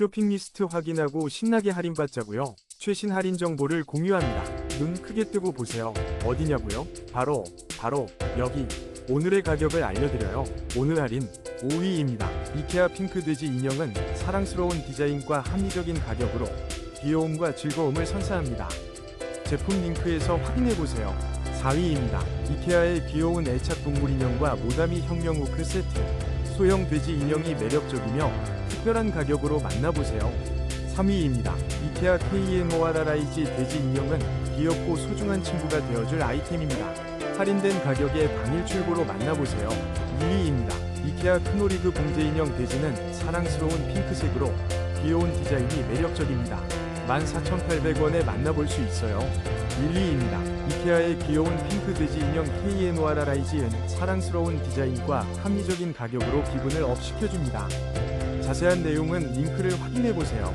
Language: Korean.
쇼핑 리스트 확인하고 신나게 할인받자고요. 최신 할인 정보를 공유합니다. 눈 크게 뜨고 보세요. 어디냐고요? 바로 바로 여기. 오늘의 가격을 알려드려요. 오늘 할인 5위입니다. 이케아 핑크 돼지 인형은 사랑스러운 디자인과 합리적인 가격으로 귀여움과 즐거움을 선사합니다. 제품 링크에서 확인해보세요. 4위입니다. 이케아의 귀여운 애착 동물 인형과 모다미 혁명 우크 세트. 소형 돼지 인형이 매력적이며 특별한 가격으로 만나보세요. 3위입니다. 이케아 KNORRIG 돼지 인형은 귀엽고 소중한 친구가 되어줄 아이템입니다. 할인된 가격에 당일 출고로 만나보세요. 2위입니다. 이케아 크노리그 봉제 인형 돼지는 사랑스러운 핑크색으로 귀여운 디자인이 매력적입니다. 14,800원에 만나볼 수 있어요. 1위입니다. 이케아의 귀여운 핑크 돼지 인형 KNORRIG은 사랑스러운 디자인과 합리적인 가격으로 기분을 업시켜줍니다. 자세한 내용은 링크를 확인해 보세요.